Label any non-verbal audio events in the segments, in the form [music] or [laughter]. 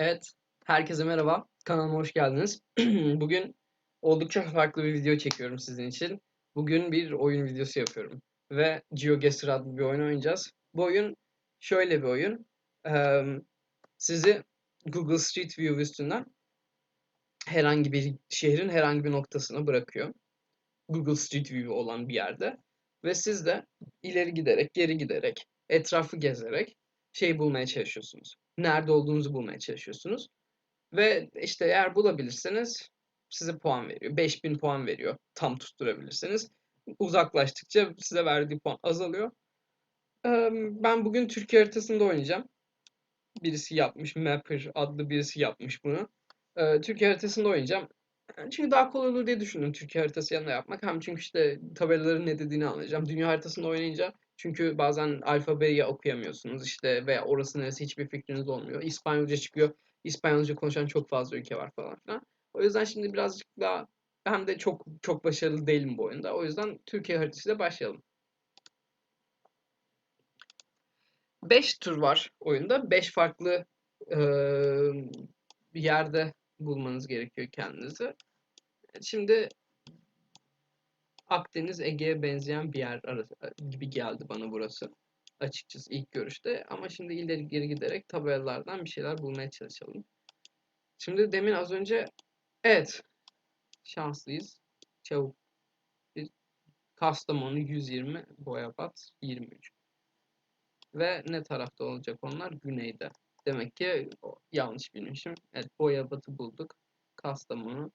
Evet, herkese merhaba. Kanalıma hoş geldiniz. [clears throat] Bugün oldukça farklı bir video çekiyorum sizin için. Bugün bir oyun videosu yapıyorum. Ve GeoGuessr adlı bir oyun oynayacağız. Bu oyun şöyle bir oyun. Eee, sizi Google Street View üstünden herhangi bir şehrin herhangi bir noktasına bırakıyor. Google Street View olan bir yerde. Ve siz de ileri giderek, geri giderek, etrafı gezerek şey bulmaya çalışıyorsunuz. Nerede olduğunuzu bulmaya çalışıyorsunuz. Ve işte eğer bulabilirseniz size puan veriyor. 5000 puan veriyor tam tutturabilirseniz. Uzaklaştıkça size verdiği puan azalıyor. Ben bugün Türkiye haritasında oynayacağım. Birisi yapmış, Mapper adlı birisi yapmış bunu. Türkiye haritasında oynayacağım. Çünkü daha kolay olur diye düşündüm Türkiye haritası yanında yapmak. Hem çünkü işte tabelaların ne dediğini anlayacağım. Dünya haritasında oynayınca çünkü bazen alfabeyi okuyamıyorsunuz işte ve orası neresi hiçbir fikriniz olmuyor. İspanyolca çıkıyor. İspanyolca konuşan çok fazla ülke var falan filan. O yüzden şimdi birazcık daha hem de çok çok başarılı değilim bu oyunda. O yüzden Türkiye haritasıyla başlayalım. 5 tur var oyunda. 5 farklı bir yerde bulmanız gerekiyor kendinizi. Şimdi Akdeniz Ege'ye benzeyen bir yer arası, gibi geldi bana burası. Açıkçası ilk görüşte. Ama şimdi ileri geri giderek tabelalardan bir şeyler bulmaya çalışalım. Şimdi demin az önce evet şanslıyız. Çabuk bir Kastamonu 120, Boyabat 23. Ve ne tarafta olacak onlar? Güneyde. Demek ki yanlış bilmişim. Evet Boyabat'ı bulduk. Kastamonu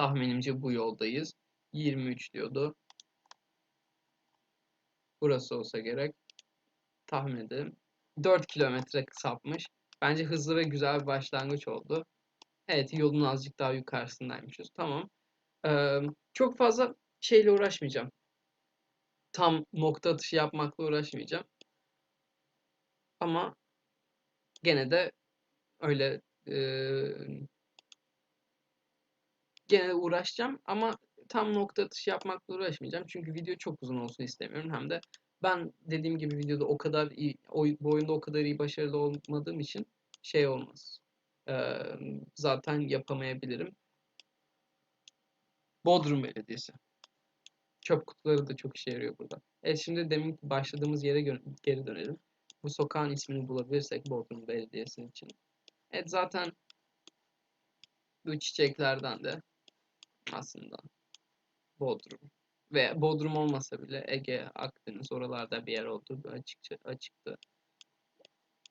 Tahminimce bu yoldayız. 23 diyordu. Burası olsa gerek. Tahmin edelim. 4 kilometre sapmış. Bence hızlı ve güzel bir başlangıç oldu. Evet yolun azıcık daha yukarısındaymışız. Tamam. Ee, çok fazla şeyle uğraşmayacağım. Tam nokta atışı yapmakla uğraşmayacağım. Ama gene de öyle e, gene uğraşacağım ama tam nokta atışı yapmakla uğraşmayacağım. Çünkü video çok uzun olsun istemiyorum. Hem de ben dediğim gibi videoda o kadar iyi, o, bu oyunda o kadar iyi başarılı olmadığım için şey olmaz. Ee, zaten yapamayabilirim. Bodrum Belediyesi. Çöp kutuları da çok işe yarıyor burada. Evet şimdi demin başladığımız yere geri dönelim. Bu sokağın ismini bulabilirsek Bodrum Belediyesi için. Evet zaten bu çiçeklerden de aslında Bodrum ve Bodrum olmasa bile Ege, Akdeniz oralarda bir yer olduğu açıkça açıktı.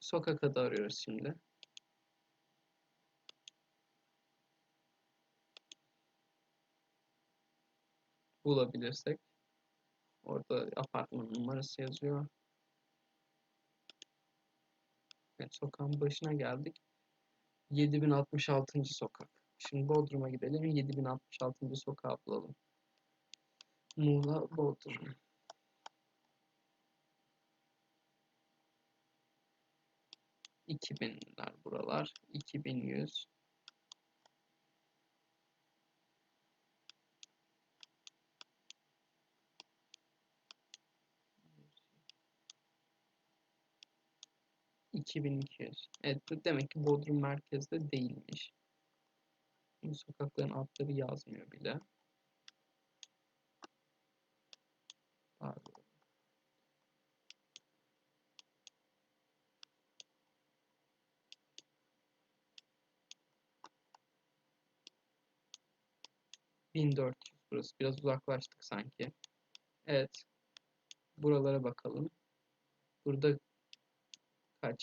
Sokak adı arıyoruz şimdi. Bulabilirsek. Orada apartman numarası yazıyor. Evet, sokağın başına geldik. 7066. sokak. Şimdi Bodrum'a gidelim. 7066. sokağı bulalım. Muğla, Bodrum. İki binler buralar. 2100. İki bin iki yüz. Evet demek ki Bodrum merkezde değilmiş. Bu sokakların adları yazmıyor bile. Pardon. Bin dört yüz burası. Biraz uzaklaştık sanki. Evet. Buralara bakalım. Burada kaç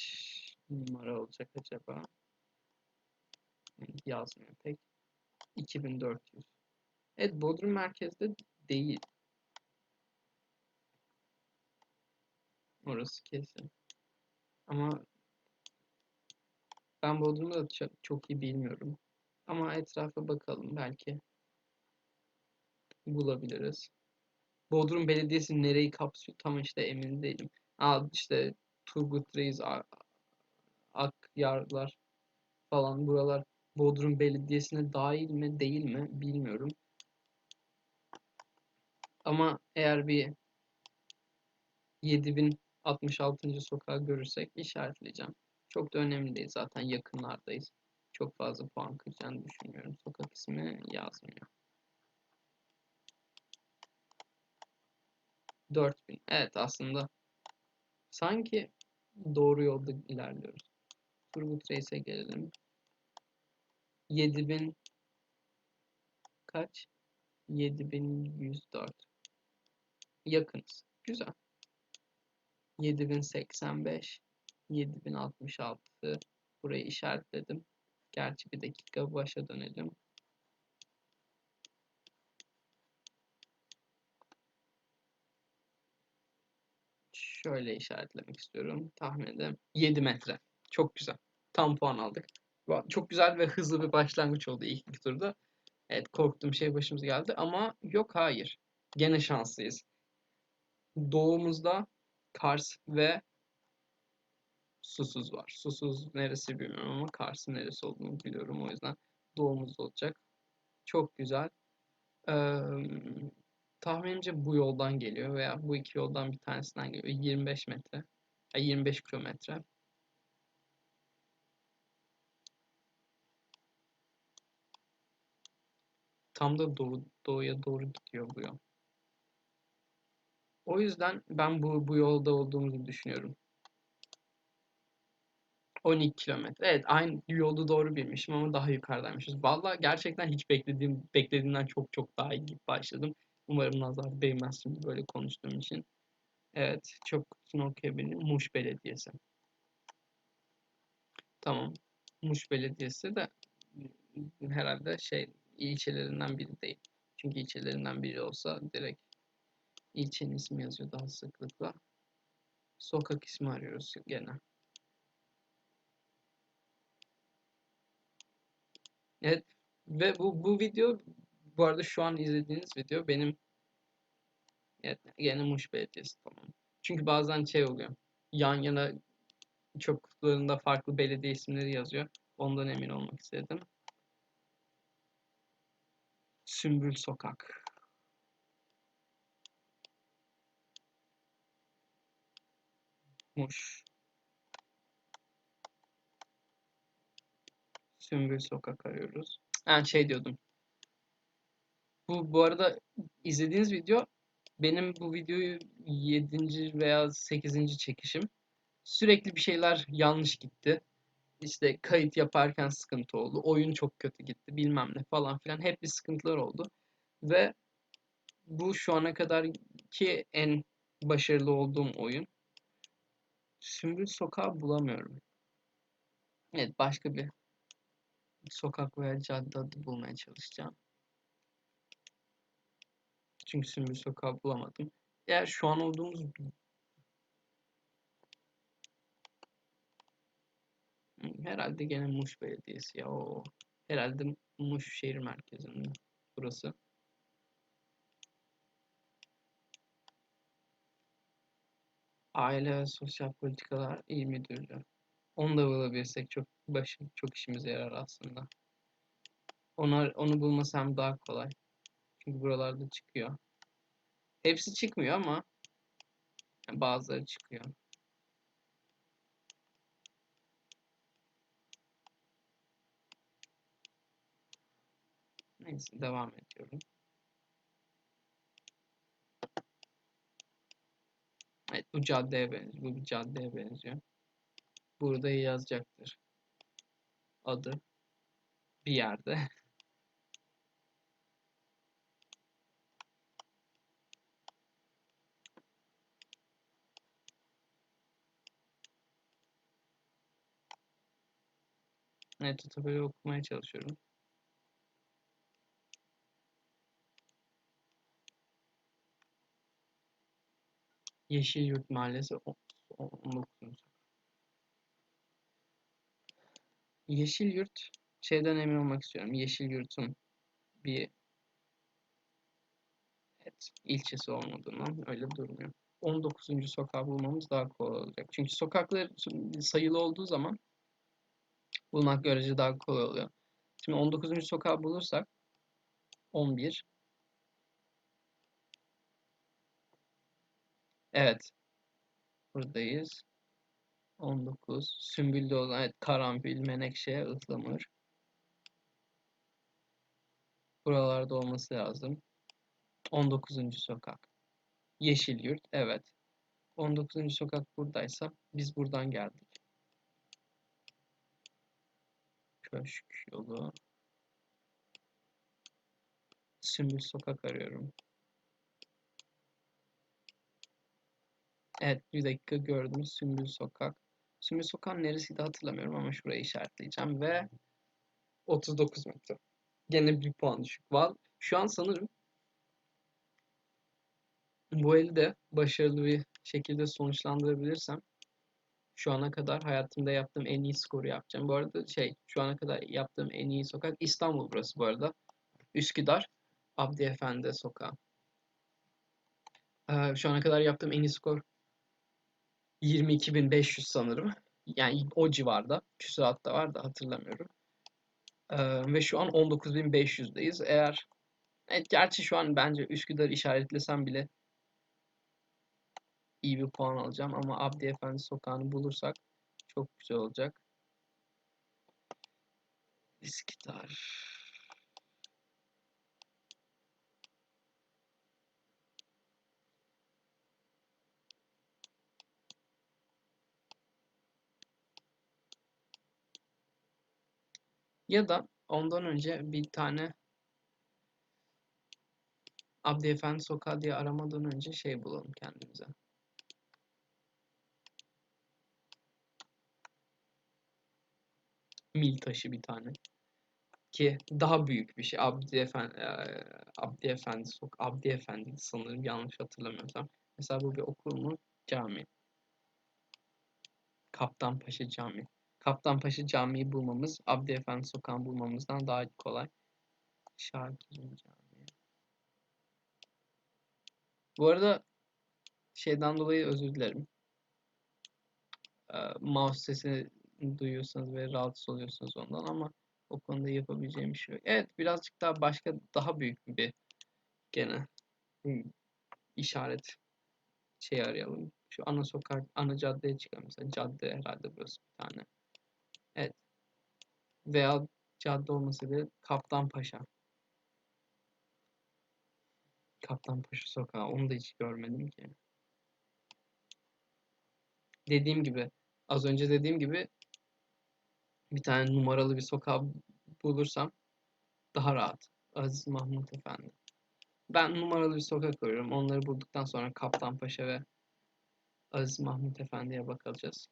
numara olacak acaba? Yazmıyor pek. 2400. Evet Bodrum merkezde değil. Orası kesin. Ama ben Bodrum'da da çok, çok iyi bilmiyorum. Ama etrafa bakalım belki bulabiliriz. Bodrum Belediyesi nereyi kapsıyor tam işte emin değilim. Aa işte Turgut Reis, Akyarlar falan buralar Bodrum Belediyesi'ne dahil mi değil mi bilmiyorum. Ama eğer bir 7066. sokağı görürsek işaretleyeceğim. Çok da önemli değil zaten yakınlardayız. Çok fazla puan kıracağını düşünmüyorum. Sokak ismi yazmıyor. 4000. Evet aslında sanki doğru yolda ilerliyoruz. Turgut Reis'e gelelim. 7000 kaç? 7104. Yakınız. Güzel. 7085 7066 burayı işaretledim. Gerçi bir dakika başa dönelim. Şöyle işaretlemek istiyorum. Tahmin edelim. 7 metre. Çok güzel. Tam puan aldık. Çok güzel ve hızlı bir başlangıç oldu ilk iki turda. Evet korktuğum şey başımıza geldi ama yok hayır. Gene şanslıyız. Doğumuzda Kars ve Susuz var. Susuz neresi bilmiyorum ama Kars'ın neresi olduğunu biliyorum. O yüzden doğumuzda olacak. Çok güzel. Ee, tahminimce bu yoldan geliyor veya bu iki yoldan bir tanesinden geliyor. 25 metre. 25 kilometre. Tam da doğu, doğuya doğru gidiyor bu yol. O yüzden ben bu, bu yolda olduğumuzu düşünüyorum. 12 kilometre. Evet aynı yolda doğru bilmişim ama daha yukarıdaymışız. Valla gerçekten hiç beklediğim beklediğimden çok çok daha iyi başladım. Umarım nazar değmez şimdi böyle konuştuğum için. Evet çok okuyabilirim. Muş Belediyesi. Tamam. Muş Belediyesi de herhalde şey ilçelerinden biri değil. Çünkü ilçelerinden biri olsa direkt ilçenin ismi yazıyor daha sıklıkla. Sokak ismi arıyoruz gene. Evet ve bu bu video bu arada şu an izlediğiniz video benim evet, gene Muş Belediyesi tamam. Çünkü bazen şey oluyor. Yan yana çok kutularında farklı belediye isimleri yazıyor. Ondan emin olmak istedim. Sümbül Sokak. Muş. Sümbül Sokak arıyoruz. Yani şey diyordum. Bu bu arada izlediğiniz video benim bu videoyu 7. veya 8. çekişim. Sürekli bir şeyler yanlış gitti. İşte kayıt yaparken sıkıntı oldu. Oyun çok kötü gitti. Bilmem ne falan filan. Hep bir sıkıntılar oldu. Ve bu şu ana kadar ki en başarılı olduğum oyun. Sümbül Sokağı bulamıyorum. Evet başka bir sokak veya cadde adı bulmaya çalışacağım. Çünkü Sümbül Sokağı bulamadım. Eğer şu an olduğumuz herhalde gene Muş Belediyesi ya o herhalde Muş şehir merkezinde burası. Aile ve Sosyal Politikalar İl Müdürlüğü. Onu da bulabilirsek çok başı çok işimize yarar aslında. Onlar onu bulmasam daha kolay. Çünkü buralarda çıkıyor. Hepsi çıkmıyor ama bazıları çıkıyor. Neyse devam ediyorum. Evet bu caddeye benziyor. Bu bir caddeye benziyor. Burada yazacaktır. Adı bir yerde. [laughs] Evet, tutabeli okumaya çalışıyorum. Yeşil Yurt Mahallesi 19. Yeşil Yurt şeyden emin olmak istiyorum. Yeşil Yurt'un bir evet, ilçesi olmadığından öyle durmuyor. 19. sokağı bulmamız daha kolay olacak. Çünkü sokaklar sayılı olduğu zaman bulmak görece daha kolay oluyor. Şimdi 19. sokağı bulursak 11 Evet. Buradayız. 19. Sümbülde olan evet, karanfil, menekşe, ıhlamur. Buralarda olması lazım. 19. sokak. Yeşilyurt. Evet. 19. sokak buradaysa biz buradan geldik. Köşk yolu. Sümbül sokak arıyorum. Evet bir dakika gördüm Sümbül sokak. Sümbül sokak neresiydi hatırlamıyorum ama şurayı işaretleyeceğim ve 39 metre. Gene bir puan düşük var. Şu an sanırım bu eli de başarılı bir şekilde sonuçlandırabilirsem şu ana kadar hayatımda yaptığım en iyi skoru yapacağım. Bu arada şey şu ana kadar yaptığım en iyi sokak İstanbul burası bu arada. Üsküdar Abdi Efendi sokağı. Ee, şu ana kadar yaptığım en iyi skor 22.500 sanırım. Yani o civarda. Küsurat da var da hatırlamıyorum. Ve şu an 19.500'deyiz. Eğer evet, gerçi şu an bence Üsküdar işaretlesem bile iyi bir puan alacağım ama Abdi Efendi sokağını bulursak çok güzel olacak. Üsküdar. Ya da ondan önce bir tane Abdi Efendi Sokağı diye aramadan önce şey bulalım kendimize. Mil taşı bir tane. Ki daha büyük bir şey. Abdi Efendi, Abdi Efendi Sok Abdi Efendi sanırım yanlış hatırlamıyorsam. Mesela bu bir okul mu? Cami. Kaptanpaşa Camii. Kaptanpaşa Camii'yi bulmamız Abdi Efendi Sokağı'nı bulmamızdan daha kolay. Şakir'in Camii. Bu arada şeyden dolayı özür dilerim. Mouse sesini duyuyorsanız ve rahatsız oluyorsunuz ondan ama o konuda yapabileceğim bir şey yok. Evet birazcık daha başka daha büyük bir gene işaret şey arayalım. Şu ana sokak, ana caddeye çıkalım. Mesela cadde herhalde burası bir tane. Evet. Veya cadde olmasaydı Kaptanpaşa. Kaptanpaşa sokağı. Onu da hiç görmedim ki. Dediğim gibi az önce dediğim gibi bir tane numaralı bir sokağı bulursam daha rahat. Aziz Mahmut Efendi. Ben numaralı bir sokak arıyorum. Onları bulduktan sonra Kaptanpaşa ve Aziz Mahmut Efendi'ye bakacağız.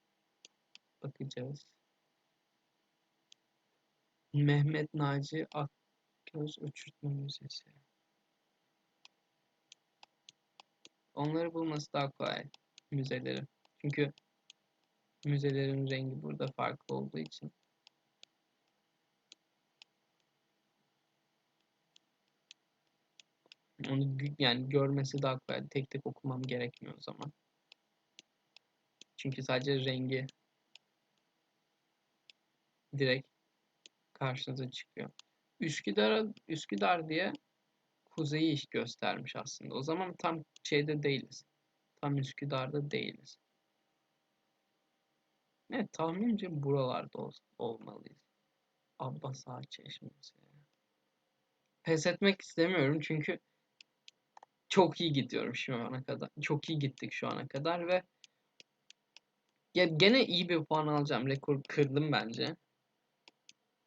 Bakacağız. Mehmet Naci Akgöz Uçurtma Müzesi. Onları bulması daha kolay. Müzeleri. Çünkü müzelerin rengi burada farklı olduğu için. Onu yani görmesi daha kolay. Tek tek okumam gerekmiyor o zaman. Çünkü sadece rengi direkt karşınıza çıkıyor. Üsküdar, Üsküdar diye kuzeyi iş göstermiş aslında. O zaman tam şeyde değiliz. Tam Üsküdar'da değiliz. Evet tahminimce buralarda ol olmalıyız. Abbas Ağa Çeşmesi. Pes etmek istemiyorum çünkü çok iyi gidiyorum şu ana kadar. Çok iyi gittik şu ana kadar ve ya gene iyi bir puan alacağım. Rekor kırdım bence.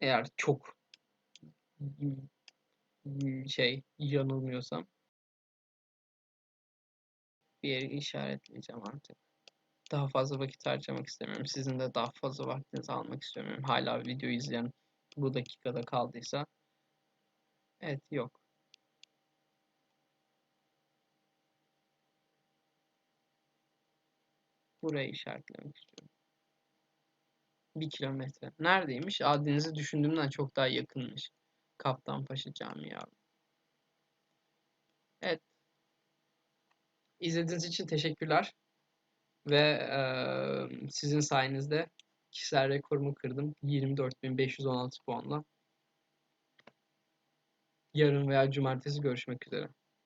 Eğer çok şey yanılmıyorsam bir yeri işaretleyeceğim artık. Daha fazla vakit harcamak istemiyorum. Sizin de daha fazla vaktinizi almak istemiyorum. Hala video izleyen bu dakikada kaldıysa. Evet yok. Burayı işaretlemek istiyorum. Bir kilometre. Neredeymiş? Adınızı düşündüğümden çok daha yakınmış. Kaptanpaşa Camii abi. Evet. İzlediğiniz için teşekkürler. Ve e, sizin sayenizde kişisel rekorumu kırdım. 24.516 puanla. Yarın veya cumartesi görüşmek üzere.